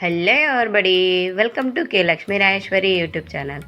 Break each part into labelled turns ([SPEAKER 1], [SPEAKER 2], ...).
[SPEAKER 1] Hello और बड़ी welcome to के लक्ष्मी राजेश्वरी यूट्यूब चैनल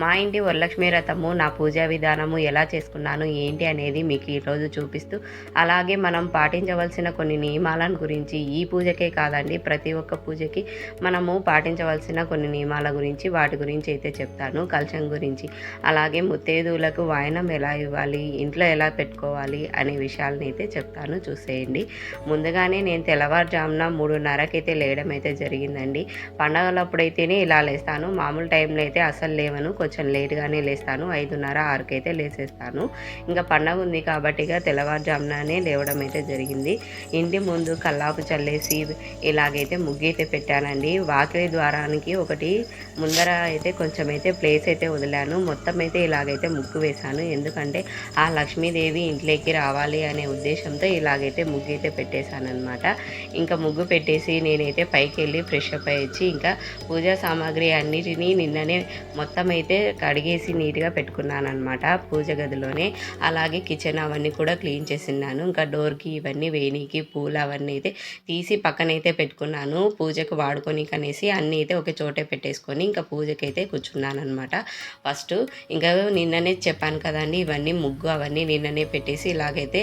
[SPEAKER 1] మా ఇంటి వరలక్ష్మి రథము నా పూజా విధానము ఎలా చేసుకున్నాను ఏంటి అనేది మీకు ఈరోజు చూపిస్తూ అలాగే మనం పాటించవలసిన కొన్ని నియమాలను గురించి ఈ పూజకే కాదండి ప్రతి ఒక్క పూజకి మనము పాటించవలసిన కొన్ని నియమాల గురించి వాటి గురించి అయితే చెప్తాను కలశం గురించి. అలాగే ముత్తేదువులకు వాయనం ఎలా ఇవ్వాలి ఇంట్లో ఎలా పెట్టుకోవాలి అనే విషయాలను అయితే చెప్తాను చూసేయండి. ముందుగానే నేను తెల్లవారుజామున మూడున్నరకైతే లేయడం అయితే జరిగిందండి. పండగలప్పుడైతేనే ఇలా లేస్తాను మామూలు టైంలో అయితే అసలు లేవను కొంచెం లేట్గానే లేస్తాను. ఐదున్నర ఆరుకి అయితే లేసేస్తాను. ఇంకా పండగ ఉంది కాబట్టి ఇక తెల్లవారుజాముననే లేవడం అయితే జరిగింది. ఇంటి ముందు కల్లాపు చల్లేసి ఇలాగైతే ముగ్గు అయితే పెట్టానండి. వాకిలి ద్వారానికి ఒకటి ముందర అయితే కొంచెం అయితే ప్లేస్ అయితే వదిలాను. మొత్తం అయితే ఇలాగైతే ముగ్గు వేశాను. ఎందుకంటే ఆ లక్ష్మీదేవి ఇంట్లోకి రావాలి అనే ఉద్దేశంతో ఇలాగైతే ముగ్గు అయితే పెట్టేశాను అనమాట ఇంకా ముగ్గు పెట్టేసి నేనైతే పైకి వెళ్ళి ఫ్రెష్ అప్ అయ్యి ఇంకా పూజా సామాగ్రి అన్నిటినీ నిన్ననే మొత్తం అయితే కడిగేసి నీట్గా పెట్టుకున్నాను అనమాట పూజ గదిలోనే. అలాగే కిచెన్ అవన్నీ కూడా క్లీన్ చేసిన్నాను. ఇంకా డోర్కి ఇవన్నీ వేణికి పూలు అవన్నీ అయితే తీసి పక్కనైతే పెట్టుకున్నాను. పూజకు వాడుకొని కనేసి అన్నీ అయితే ఒక చోటే పెట్టేసుకొని ఇంకా పూజకైతే కూర్చున్నాను అనమాట ఫస్ట్ ఇంకా నిన్ననే చెప్పాను కదండి ఇవన్నీ ముగ్గు అవన్నీ నిన్ననే పెట్టేసి ఇలాగైతే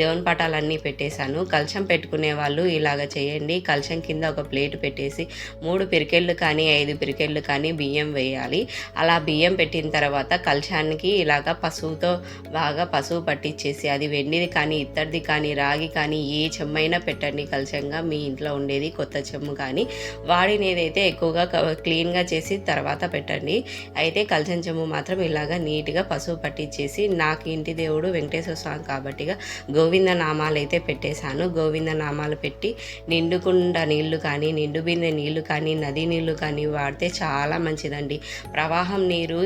[SPEAKER 1] దేవుని పటాలన్నీ పెట్టేశాను. కలశం పెట్టుకునే వాళ్ళు ఇలాగ చేయండి. కలశం కింద ఒక ప్లేట్ పెట్టేసి మూడు పిరికెళ్ళు కానీ ఐదు పిరికెళ్ళు కానీ బియ్యం వేయాలి. అలా బియ్యం పెట్టిన తర్వాత కలశానికి ఇలాగ పశువుతో బాగా పశువు పట్టించేసి అది వెండిది కానీ ఇత్తడిది కానీ రాగి కానీ ఏ చెమ్మైనా పెట్టండి కలశంగా మీ ఇంట్లో ఉండేది కొత్త చెమ్ము కానీ. వాడినేదైతే ఎక్కువగా క్లీన్గా చేసి తర్వాత పెట్టండి. అయితే కలశం చెమ్ము మాత్రం ఇలాగ నీట్గా పశువు పట్టించేసి నాకు ఇంటి దేవుడు వెంకటేశ్వర స్వామి కాబట్టిగా గోవింద నామాలు అయితే పెట్టేశాను. గోవింద నామాలు పెట్టి నిండుకుండ నీళ్ళు కానీ నిండు బిందె నీళ్ళు కానీ నది నీళ్ళు కానీ వాడితే చాలా మంచిదండి. ప్రవాహం నీరు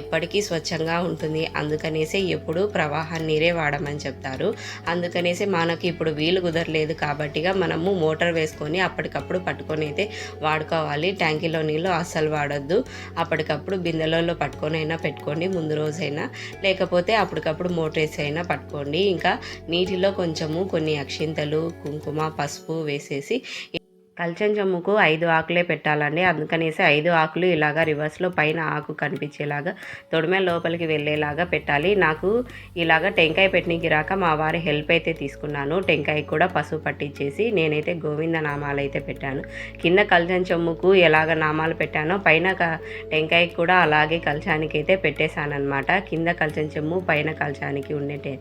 [SPEAKER 1] ఎప్పటికీ స్వచ్ఛంగా ఉంటుంది. అందుకనేసి ఎప్పుడు ప్రవాహం నీరే వాడమని చెప్తారు. అందుకనేసి మనకి ఇప్పుడు వీలు కుదరలేదు కాబట్టిగా మనము మోటార్ వేసుకొని అప్పటికప్పుడు పట్టుకొని అయితే వాడుకోవాలి. ట్యాంకీలో నీళ్ళు అస్సలు వాడొద్దు. అప్పటికప్పుడు బిందెలలో పట్టుకొని అయినా పెట్టుకోండి. ముందు రోజైనా. లేకపోతే అప్పటికప్పుడు మోటార్ వేసి అయినా పట్టుకోండి. ఇంకా నీటిలో కొంచెము కొన్ని అక్షింతలు కుంకుమ పసుపు వేసేసి కల్చం చెమ్ముకు ఐదు ఆకులే పెట్టాలండి. అందుకనేసి ఐదు ఆకులు ఇలాగా రివర్స్లో పైన ఆకు కనిపించేలాగా తొడిమే లోపలికి వెళ్ళేలాగా పెట్టాలి. నాకు ఇలాగ టెంకాయ పెట్టడానికి రాక మా వారి హెల్ప్ అయితే తీసుకున్నాను. టెంకాయ కూడా పసుపు పట్టించేసి నేనైతే గోవింద నామాలు అయితే పెట్టాను. కింద కల్చం చెమ్ముకు ఎలాగ నామాలు పెట్టానో పైన క- టెంకాయకి కూడా అలాగే కలశానికి అయితే పెట్టేశానమాట కింద కల్చం చెమ్ము పైన కల్చానికి ఉండేటే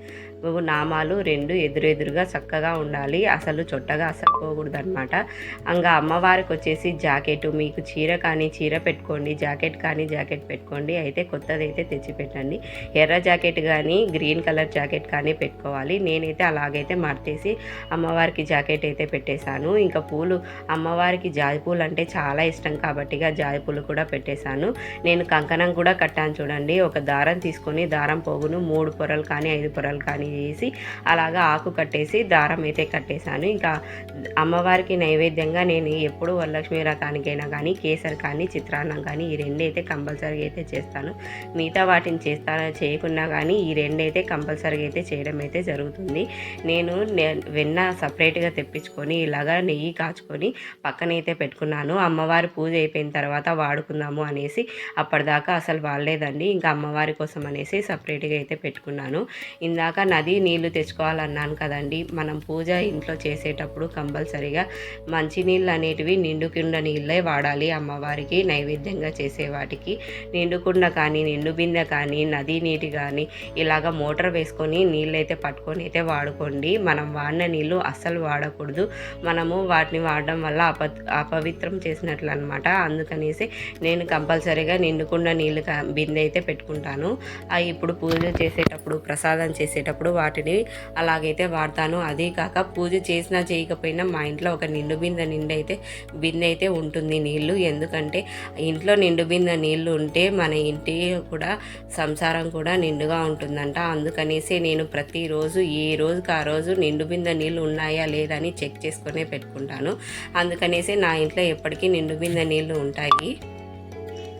[SPEAKER 1] నామాలు రెండు ఎదురెదురుగా చక్కగా ఉండాలి. అసలు చొట్టగా అసలు పోకూడదు అనమాట ఇంకా అమ్మవారికి వచ్చేసి జాకెట్ మీకు చీర కానీ చీర పెట్టుకోండి జాకెట్ కానీ జాకెట్ పెట్టుకోండి. అయితే కొత్తది అయితే తెచ్చి పెట్టండి ఎర్ర జాకెట్ కానీ గ్రీన్ కలర్ జాకెట్ కానీ పెట్టుకోవాలి. నేనైతే అలాగైతే మర్తేసి అమ్మవారికి జాకెట్ అయితే పెట్టేశాను. ఇంకా పూలు అమ్మవారికి జాజి పూలు అంటే చాలా ఇష్టం కాబట్టిగా జాజి పూలు కూడా పెట్టేశాను. నేను కంకణం కూడా కట్టాను చూడండి. ఒక దారం తీసుకొని దారం పోగును మూడు పొరలు కానీ ఐదు పొరలు కానీ వేసి అలాగా ఆకు కట్టేసి దారం అయితే కట్టేశాను. ఇంకా అమ్మవారికి నైవేద్యంగా నేను ఎప్పుడు వరలక్ష్మి రకానికైనా కానీ కేసరి కానీ చిత్రాన్నం కానీ ఈ రెండు అయితే కంపల్సరీగా అయితే చేస్తాను. మిగతా వాటిని చేస్తా చేయకున్నా కానీ ఈ రెండు అయితే కంపల్సరీగా అయితే చేయడం అయితే జరుగుతుంది. నేను వెన్న సపరేట్గా తెప్పించుకొని ఇలాగా నెయ్యి కాచుకొని పక్కనైతే పెట్టుకున్నాను. అమ్మవారి పూజ అయిపోయిన తర్వాత వాడుకుందాము అనేసి అప్పటిదాకా అసలు వాడలేదండి. ఇంకా అమ్మవారి కోసం అనేసి సపరేట్గా అయితే పెట్టుకున్నాను. ఇందాక నది నీళ్ళు తెచ్చుకోవాలన్నాను కదండి. మనం పూజ ఇంట్లో చేసేటప్పుడు కంపల్సరీగా మంచినీళ్ళు అనేటివి నిండుకుండ నీళ్ళే వాడాలి అమ్మవారికి నైవేద్యంగా చేసే వాటికి. నిండుకుండ కానీ నిండు బిందె కానీ నది నీటి కానీ ఇలాగ మోటార్ వేసుకొని నీళ్ళైతే పట్టుకొని అయితే వాడుకోండి. మనం వాడిన నీళ్ళు అస్సలు వాడకూడదు. మనము వాటిని వాడడం వల్ల అప అపవిత్రం చేసినట్లు అనమాట అందుకనేసి నేను కంపల్సరీగా నిండుకున్న నీళ్ళు బిందె అయితే పెట్టుకుంటాను. అవి ఇప్పుడు పూజ చేసేటప్పుడు ప్రసాదం చేసేటప్పుడు వాటిని అలాగైతే వాడతాను. అదే కాక పూజ చేసినా చేయకపోయినా మా ఇంట్లో ఒక నిండు బిందె నిండు అయితే బిందె అయితే ఉంటుంది నీళ్ళు. ఎందుకంటే ఇంట్లో నిండు బిందె నీళ్ళు ఉంటే మన ఇంటి కూడా సంసారం కూడా నిండుగా ఉంటుందంట. అందుకనేసి నేను ప్రతిరోజు ఏ రోజుకి ఆ రోజు నిండు బిందె నీళ్ళు ఉన్నాయా లేదని చెక్ చేసుకునే పెట్టుకుంటాను. అందుకనేసి నా ఇంట్లో ఎప్పటికీ నిండు బిందె నీళ్ళు ఉంటాయి.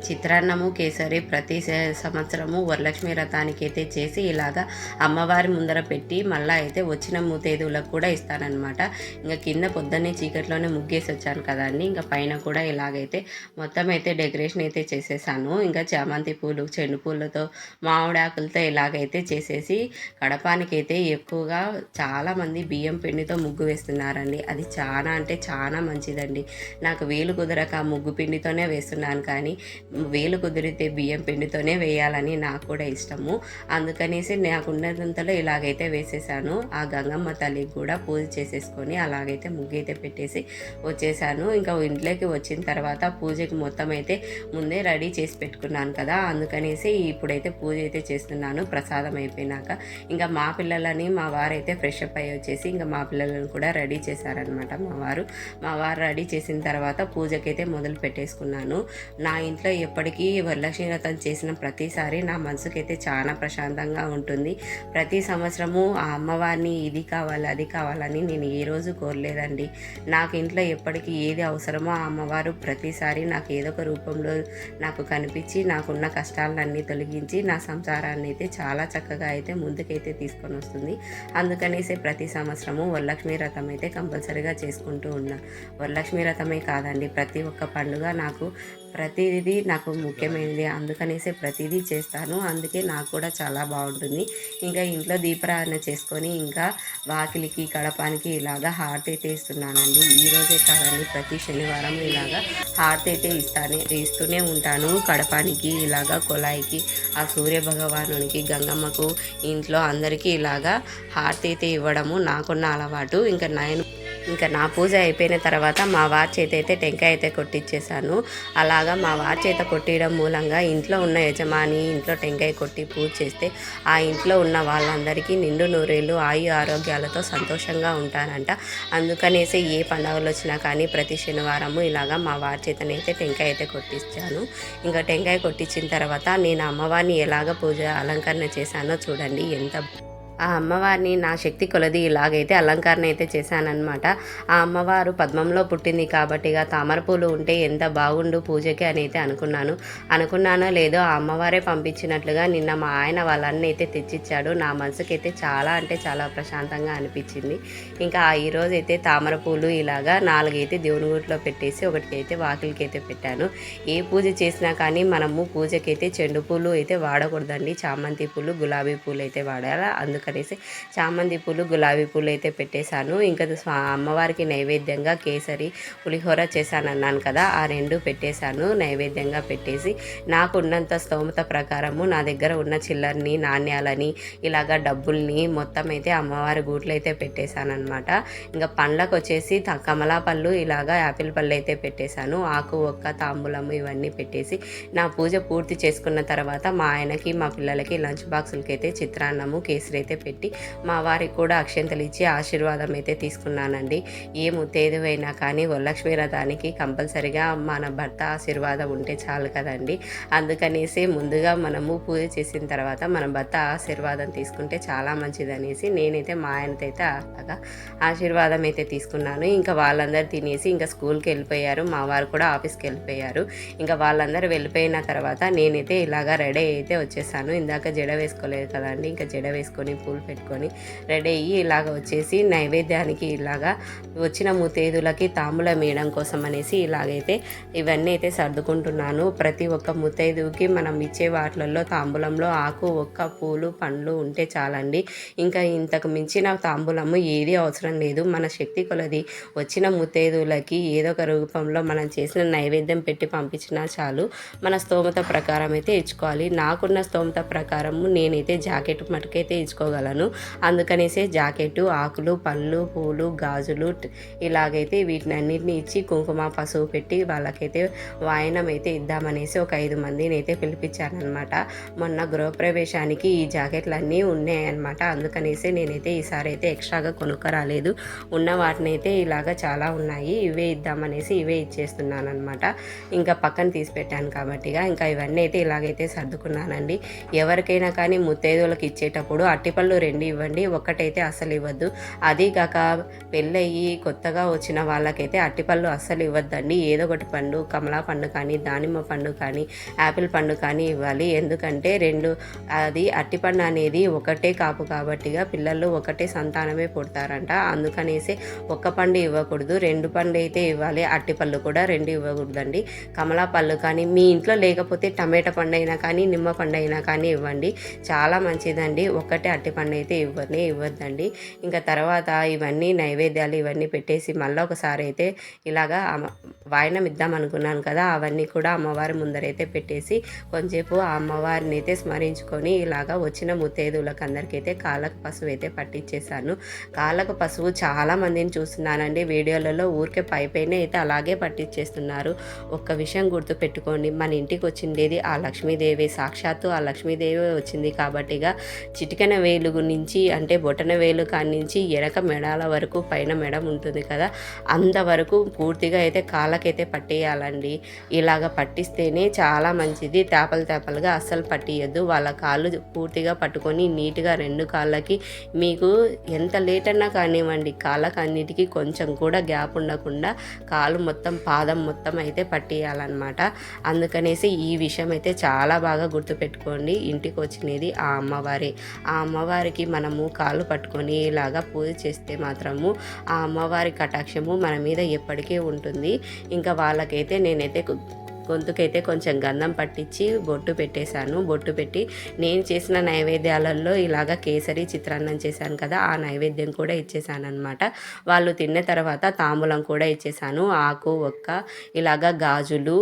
[SPEAKER 1] చిత్రాన్నము కేసరి ప్రతి సంవత్సరము వరలక్ష్మి వ్రతానికి అయితే చేసి ఇలాగా అమ్మవారి ముందర పెట్టి మళ్ళీ అయితే వచ్చిన మూతేదువులకు కూడా ఇస్తానన్నమాట. ఇంకా కింద పొద్దున్నే చీకట్లోనే ముగ్గేసి వచ్చాను కదండి ఇంకా పైన కూడా ఇలాగైతే మొత్తం అయితే డెకరేషన్ అయితే చేసేసాను. ఇంకా చామంతి పూలు చెండు పూలతో మామిడాకులతో ఇలాగైతే చేసేసి కడపానికి అయితే ఎక్కువగా చాలామంది బియ్యం పిండితో ముగ్గు వేస్తున్నారండి. అది చాలా అంటే చాలా మంచిదండి. నాకు వీలు కుదరక ముగ్గు పిండితోనే వేస్తున్నాను కానీ వేలు కుదిరితే బియ్యం పిండితోనే వేయాలని నాకు కూడా ఇష్టము. అందుకనేసి నాకు ఉన్నదంతలో ఇలాగైతే వేసేసాను. ఆ గంగమ్మ తల్లికి కూడా పూజ చేసేసుకొని అలాగైతే ముగ్గు అయితే పెట్టేసి వచ్చేసాను. ఇంకా ఇంట్లోకి వచ్చిన తర్వాత పూజకి మొత్తం అయితే ముందే రెడీ చేసి పెట్టుకున్నాను కదా. అందుకనేసి ఇప్పుడైతే పూజ అయితే చేస్తున్నాను. ప్రసాదం అయిపోయినాక ఇంకా మా పిల్లలని మా వారైతే ఫ్రెష్ అప్ అయ్యి వచ్చేసి ఇంకా మా పిల్లలను కూడా రెడీ చేశారనమాట మా వారు. మా వారు రెడీ చేసిన తర్వాత పూజకైతే మొదలు పెట్టేసుకున్నాను. నా ఇంట్లో ఎప్పటికీ వరలక్ష్మి వ్రతం చేసిన ప్రతిసారి నా మనసుకైతే చాలా ప్రశాంతంగా ఉంటుంది. ప్రతి సంవత్సరము ఆ అమ్మవారిని ఇది కావాలి అది కావాలని నేను ఏ రోజు కోరలేదండి. నాకు ఇంట్లో ఎప్పటికీ ఏది అవసరమో ఆ అమ్మవారు ప్రతిసారి నాకు ఏదో ఒక రూపంలో నాకు కనిపించి నాకున్న కష్టాలన్నీ తొలగించి నా సంసారాన్ని అయితే చాలా చక్కగా అయితే ముందుకైతే తీసుకొని వస్తుంది. అందుకనేసి ప్రతి సంవత్సరము వరలక్ష్మి వ్రతం అయితే కంపల్సరీగా చేసుకుంటూ ఉన్నా. వరలక్ష్మి వ్రతమే కాదండి ప్రతి ఒక్క పండుగ నాకు ప్రతిదీ నాకు ముఖ్యమైనది. అందుకనేసి ప్రతిదీ చేస్తాను. అందుకే నాకు కూడా చాలా బాగుంటుంది. ఇంకా ఇంట్లో దీపారాధన చేసుకొని ఇంకా వాకిలికి కడపానికి ఇలాగా హార్ట్ అయితే ఇస్తున్నానండి. ఈరోజే కాదండి ప్రతి శనివారం ఇలాగా హార్ట్ అయితే ఇస్తానే ఇస్తూనే ఉంటాను. కడపానికి ఇలాగా కొలాయికి ఆ సూర్య భగవానునికి గంగమ్మకు ఇంట్లో అందరికీ ఇలాగా హార్ట్ అయితే ఇవ్వడము నాకున్న అలవాటు. ఇంకా నేను ఇంకా నా పూజ అయిపోయిన తర్వాత మా వారి చేత అయితే టెంకాయ అయితే కొట్టించేశాను అలాగా మా వారి చేత కొట్టియడం మూలంగా ఇంట్లో ఉన్న యజమాని ఇంట్లో టెంకాయ కొట్టి పూజ చేస్తే ఆ ఇంట్లో ఉన్న వాళ్ళందరికీ నిండు నూరేళ్ళు ఆయు ఆరోగ్యాలతో సంతోషంగా ఉంటారంట. అందుకనేసి ఏ పండుగలు వచ్చినా కానీ ప్రతి శనివారము ఇలాగా మా వారి చేతనైతే టెంకాయ అయితే కొట్టించాను ఇంకా టెంకాయ కొట్టించిన తర్వాత నేను అమ్మవారిని ఎలాగ పూజ అలంకరణ చేశానో చూడండి. ఎంత ఆ అమ్మవారిని నా శక్తి కొలది ఇలాగైతే అలంకరణ అయితే చేశానన్నమాట. ఆ అమ్మవారు పద్మంలో పుట్టింది కాబట్టి ఇక తామర పూలు ఉంటే ఎంత బాగుండు పూజకి అని అయితే అనుకున్నాను. అనుకున్నానో లేదో ఆ అమ్మవారే పంపించినట్లుగా నిన్న మా ఆయన వాళ్ళన్నీ అయితే తెచ్చిచ్చాడు. నా మనసుకైతే చాలా అంటే చాలా ప్రశాంతంగా అనిపించింది. ఇంకా ఆ ఈరోజు అయితే తామర పూలు ఇలాగా నాలుగైతే దేవుని గుట్లో పెట్టేసి ఒకటికైతే వాకిలికి అయితే పెట్టాను. ఏ పూజ చేసినా కానీ మనము పూజకైతే చెండు పూలు అయితే వాడకూడదండి. చామంతి పూలు గులాబీ పూలు అయితే వాడాలి అందుకనేసి చామంతి పూలు గులాబీ పూలు అయితే పెట్టేశాను. ఇంకా స్వా అమ్మవారికి నైవేద్యంగా కేసరి పులిహోర చేశాను అన్నాను కదా ఆ రెండు పెట్టేశాను. నైవేద్యంగా పెట్టేసి నాకు ఉన్నంత స్తోమత ప్రకారము నా దగ్గర ఉన్న చిల్లర్ని నాణ్యాలని ఇలాగా డబ్బుల్ని మొత్తం అయితే అమ్మవారి గూట్లు అయితే పెట్టేశాను అనమాట ఇంకా పండ్లకు వచ్చేసి త- కమలా పళ్ళు ఇలాగా యాపిల్ పళ్ళు అయితే పెట్టేశాను. ఆకు ఒక్క తాంబూలము ఇవన్నీ పెట్టేసి నా పూజ పూర్తి చేసుకున్న తర్వాత మా ఆయనకి మా పిల్లలకి లంచ్ బాక్సులకి అయితే చిత్రాన్నము కేసరి అయితే పెట్టి మా వారికి కూడా అక్షంతలు ఇచ్చి ఆశీర్వాదం అయితే తీసుకున్నానండి. ఏ ముత్తేదువైనా కానీ వరలక్ష్మి రథానికి కంపల్సరిగా మన భర్త ఆశీర్వాదం ఉంటే చాలు కదండి. అందుకనేసి ముందుగా మనము పూజ చేసిన తర్వాత మన భర్త ఆశీర్వాదం తీసుకుంటే చాలా మంచిదనేసి నేనైతే మా ఆయనతో అయితే అలాగా ఆశీర్వాదం అయితే తీసుకున్నాను. ఇంకా వాళ్ళందరూ తినేసి ఇంకా స్కూల్కి వెళ్ళిపోయారు. మా వారు కూడా ఆఫీస్కి వెళ్ళిపోయారు. ఇంకా వాళ్ళందరూ వెళ్ళిపోయిన తర్వాత నేనైతే ఇలాగా రెడీ అయితే వచ్చేసాను. ఇందాక జడ వేసుకోలేదు కదండి. ఇంకా జడ వేసుకొని పూలు పెట్టుకొని రెడీ అయ్యి ఇలాగ వచ్చేసి నైవేద్యానికి ఇలాగా వచ్చిన ముత్తైదులకి తాంబూలం వేయడం కోసం అనేసి ఇలాగైతే ఇవన్నీ అయితే సర్దుకుంటున్నాను. ప్రతి ఒక్క ముత్తైదువుకి మనం ఇచ్చే వాటిలలో తాంబూలంలో ఆకు ఒక్క పూలు పండ్లు ఉంటే చాలండి. ఇంకా ఇంతకు మించిన తాంబూలము ఏది అవసరం లేదు. మన శక్తి కొలది వచ్చిన ముత్తైదువులకి ఏదో ఒక రూపంలో మనం చేసిన నైవేద్యం పెట్టి పంపించినా చాలు మన స్తోమత ప్రకారం అయితే ఇచ్చుకోవాలి. నాకున్న స్తోమత ప్రకారము నేనైతే జాకెట్ మటుకైతే ఇచ్చుకోగలను. అందుకనేసే జాకెట్ ఆకులు పళ్ళు పూలు గాజులు ఇలాగైతే వీటిని అన్నిటిని ఇచ్చి కుంకుమ పసుపు పెట్టి వాళ్ళకైతే వాయనం అయితే ఇద్దామనేసి ఒక ఐదు మందిని అయితే పిలిపించానమాట మొన్న గృహప్రవేశానికి ఈ జాకెట్లు అన్నీ ఉన్నాయన్నమాట. అందుకనేసి నేనైతే ఈసారి అయితే ఎక్స్ట్రాగా కొనుక్కరాలేదు ఉన్న వాటిని అయితే ఇలాగ చాలా ఉన్నాయి. ఇవే ఇద్దామనేసి ఇవే ఇచ్చేస్తున్నాను అనమాట ఇంకా పక్కన తీసి పెట్టాను కాబట్టి ఇంకా ఇవన్నీ అయితే ఇలాగైతే సర్దుకున్నానండి. ఎవరికైనా కానీ ముత్తైదులకు ఇచ్చేటప్పుడు అట్టిపళ్ళు అట్టిపళ్ళు రెండు ఇవ్వండి ఒక్కటైతే అస్సలు ఇవ్వద్దు. అది కాక పెళ్ళయి కొత్తగా వచ్చిన వాళ్ళకైతే అట్టిపళ్ళు అస్సలు ఇవ్వద్దండి. ఏదో ఒకటి పండు కమలా పండు కానీ దానిమ్మ పండు కానీ యాపిల్ పండు కానీ ఇవ్వాలి. ఎందుకంటే రెండు అది అట్టిపండు అనేది ఒకటే కాపు కాబట్టిగా పిల్లలు ఒకటే సంతానమే పుడతారంట. అందుకనేసి ఒక్క పండు ఇవ్వకూడదు రెండు పండు అయితే ఇవ్వాలి. అట్టిపళ్ళు కూడా రెండు ఇవ్వకూడదండి. కమలా పళ్ళు కానీ మీ ఇంట్లో లేకపోతే టమాటా పండు అయినా కానీ నిమ్మ పండు అయినా కానీ ఇవ్వండి. చాలా మంచిదండి. ఒకటే అట్టి పండు అయితే ఇవ్వనే ఇవ్వద్దండి. ఇంకా తర్వాత ఇవన్నీ నైవేద్యాలు ఇవన్నీ పెట్టేసి మళ్ళీ ఒకసారి అయితే ఇలాగా వాయనం ఇద్దాం అనుకున్నాను కదా అవన్నీ కూడా అమ్మవారి ముందరైతే పెట్టేసి కొంచెంసేపు ఆ అమ్మవారిని అయితే స్మరించుకొని ఇలాగా వచ్చిన ముత్తైదువులకు అందరికైతే కాళ్ళకు పశువు అయితే పట్టించేశాను కాళ్ళకు పశువు చాలా మందిని చూస్తున్నానండి. వీడియోలలో ఊరికే పైపైనే అయితే అలాగే పట్టించేస్తున్నారు ఒక్క విషయం గుర్తు పెట్టుకోండి మన ఇంటికి వచ్చిండేది ఆ లక్ష్మీదేవి. సాక్షాత్తు ఆ లక్ష్మీదేవి వచ్చింది కాబట్టిగా చిటికెన వేలు నుంచి అంటే బొటన వేలు కాడి నుంచి ఎడక మెడాల వరకు పైన మెడ ఉంటుంది కదా అంతవరకు పూర్తిగా అయితే కాళ్ళకైతే పట్టేయాలండి. ఇలాగ పట్టిస్తేనే చాలా మంచిది. తేపలు తేపలుగా అస్సలు పట్టియద్దు. వాళ్ళ కాళ్ళు పూర్తిగా పట్టుకొని నీట్గా రెండు కాళ్ళకి మీకు ఎంత లేట్ అన్నా కానివ్వండి కాళ్ళకి అన్నిటికీ కొంచెం కూడా గ్యాప్ ఉండకుండా కాలు మొత్తం పాదం మొత్తం అయితే పట్టేయాలన్నమాట. అందుకనేసి ఈ విషయం అయితే చాలా బాగా గుర్తుపెట్టుకోండి. ఇంటికి వచ్చినది ఆ అమ్మవారి. ఆ అమ్మవారికి మనము కాళ్ళు పట్టుకొని ఇలాగా పూజ చేస్తే మాత్రము ఆ అమ్మవారి కటాక్షము మన మీద ఎప్పటికీ ఉంటుంది. ఇంకా వాళ్ళకైతే నేనైతే గొంతుకైతే కొంచెం గంధం పట్టించి బొట్టు పెట్టేశాను. బొట్టు పెట్టి నేను చేసిన నైవేద్యాలలో ఇలాగ కేసరి చిత్రాన్నం చేశాను కదా ఆ నైవేద్యం కూడా ఇచ్చేసాను అనమాట వాళ్ళు తిన్న తర్వాత తాంబూలం కూడా ఇచ్చేసాను ఆకు ఒక్క ఇలాగ గాజులు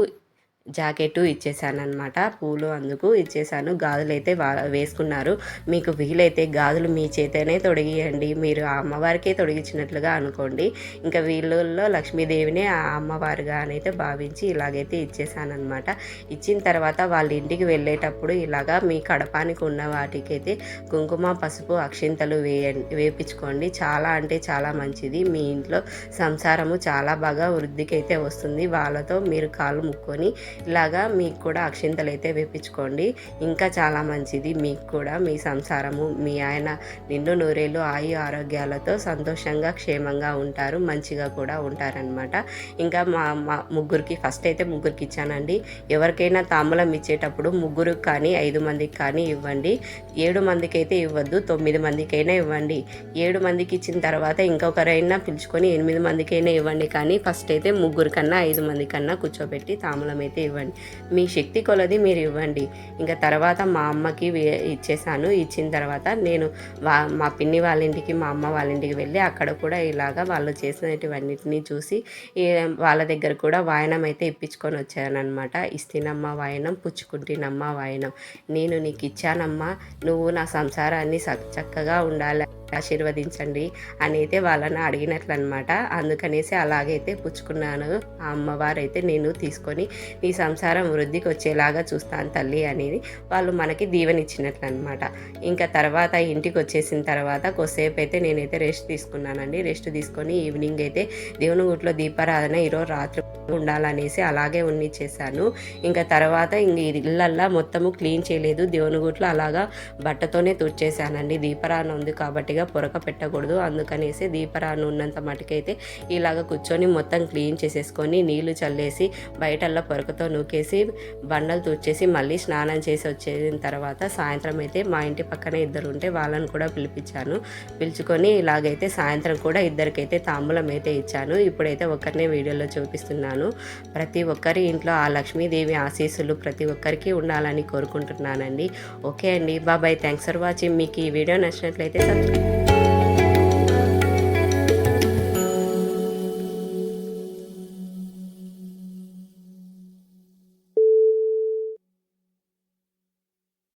[SPEAKER 1] జాకెట్ ఇచ్చేసాను అనమాట పూలు అందుకు ఇచ్చేసాను. గాజులు అయితే వేసుకున్నారు. మీకు వీలైతే గాజులు మీ చేతనే తొడిగియండి. మీరు ఆ అమ్మవారికే తొడిగించినట్లుగా అనుకోండి. ఇంకా వీళ్ళల్లో లక్ష్మీదేవిని ఆ అమ్మవారుగా అయితే భావించి ఇలాగైతే ఇచ్చేసానమాట ఇచ్చిన తర్వాత వాళ్ళ ఇంటికి వెళ్ళేటప్పుడు ఇలాగా మీ కడపానికి ఉన్న వాటికైతే కుంకుమ పసుపు అక్షింతలు వేయండి వేపించుకోండి. చాలా అంటే చాలా మంచిది. మీ ఇంట్లో సంసారము చాలా బాగా వృద్ధికి అయితే వస్తుంది. వాళ్ళతో మీరు కాలు ముక్కొని ఇలాగా మీకు కూడా అక్షింతలు అయితే వేపించుకోండి. ఇంకా చాలా మంచిది మీకు కూడా మీ సంసారము మీ ఆయన నిండు నూరేళ్ళు ఆయు ఆరోగ్యాలతో సంతోషంగా క్షేమంగా ఉంటారు మంచిగా కూడా ఉంటారనమాట ఇంకా మా మా ముగ్గురికి ఫస్ట్ అయితే ముగ్గురికి ఇచ్చానండి. ఎవరికైనా తాంబూలం ఇచ్చేటప్పుడు ముగ్గురికి కానీ ఐదు మందికి కానీ ఇవ్వండి. ఏడు మందికి అయితే ఇవ్వద్దు తొమ్మిది మందికైనా ఇవ్వండి. ఏడు మందికి ఇచ్చిన తర్వాత ఇంకొకరైనా పిలుచుకొని ఎనిమిది మందికైనా ఇవ్వండి. కానీ ఫస్ట్ అయితే ముగ్గురు కన్నా ఐదు మంది కన్నా కూర్చోబెట్టి తాంబూలం అయితే ఇవ్వండి. మీ శక్తి కొలది మీరు ఇవ్వండి. ఇంకా తర్వాత మా అమ్మకి ఇచ్చేసాను. ఇచ్చిన తర్వాత నేను వా మా పిన్ని వాళ్ళ ఇంటికి మా అమ్మ వాళ్ళ ఇంటికి వెళ్ళి అక్కడ కూడా ఇలాగా వాళ్ళు చేసినటువన్నిటిని చూసి వాళ్ళ దగ్గర కూడా వాయనం అయితే ఇప్పించుకొని వచ్చానమాట ఇస్తినమ్మ వాయనం పుచ్చుకుంటినమ్మ వాయనం. నేను నీకు ఇచ్చానమ్మా. నువ్వు నా సంసారాన్ని చక్కగా ఉండాలి ఆశీర్వదించండి అని అయితే వాళ్ళని అడిగినట్లు అనమాట అందుకనేసి అలాగైతే పుచ్చుకున్నాను. ఆ అమ్మవారు అయితే నేను తీసుకొని నీ సంసారం వృద్ధికి వచ్చేలాగా చూస్తాను తల్లి అనేది వాళ్ళు మనకి దీవెనిచ్చినట్లు అనమాట ఇంకా తర్వాత ఇంటికి వచ్చేసిన తర్వాత కొద్దిసేపు అయితే నేనైతే రెస్ట్ తీసుకున్నానండి. రెస్ట్ తీసుకొని ఈవినింగ్ అయితే దేవుని గుట్లో దీపారాధన ఈరోజు రాత్రి ఉండాలనేసి అలాగే ఉన్నిచ్చేసాను. ఇంకా తర్వాత ఇంక ఈ ఇళ్ళల్లా మొత్తము క్లీన్ చేయలేదు. దేవుని గుట్లో అలాగా బట్టతోనే తుడిచేసానండి దీపారాధన ఉంది కాబట్టి కాబట్టిగా పొరక పెట్టకూడదు. అందుకనేసి దీపరాను ఉన్నంత మటుకైతే ఇలాగ కూర్చొని మొత్తం క్లీన్ చేసేసుకొని నీళ్ళు చల్లేసి బయటల్లా పొరకతో నూకేసి బండలు తుడిచేసి మళ్ళీ స్నానం చేసి వచ్చేసిన తర్వాత సాయంత్రం అయితే మా ఇంటి పక్కనే ఇద్దరు ఉంటే వాళ్ళని కూడా పిలిపించాను. పిలుచుకొని ఇలాగైతే సాయంత్రం కూడా ఇద్దరికైతే తాంబూలం అయితే ఇచ్చాను. ఇప్పుడైతే ఒక్కరినే వీడియోలో చూపిస్తున్నాను. ప్రతి ఒక్కరి ఇంట్లో ఆ లక్ష్మీదేవి ఆశీస్సులు ప్రతి ఒక్కరికి ఉండాలని కోరుకుంటున్నానండి. ఓకే అండి. బాబాయ్ థ్యాంక్స్ ఫర్ వాచింగ్. మీకు ఈ వీడియో నచ్చినట్లయితే సబ్స్క్రైబ్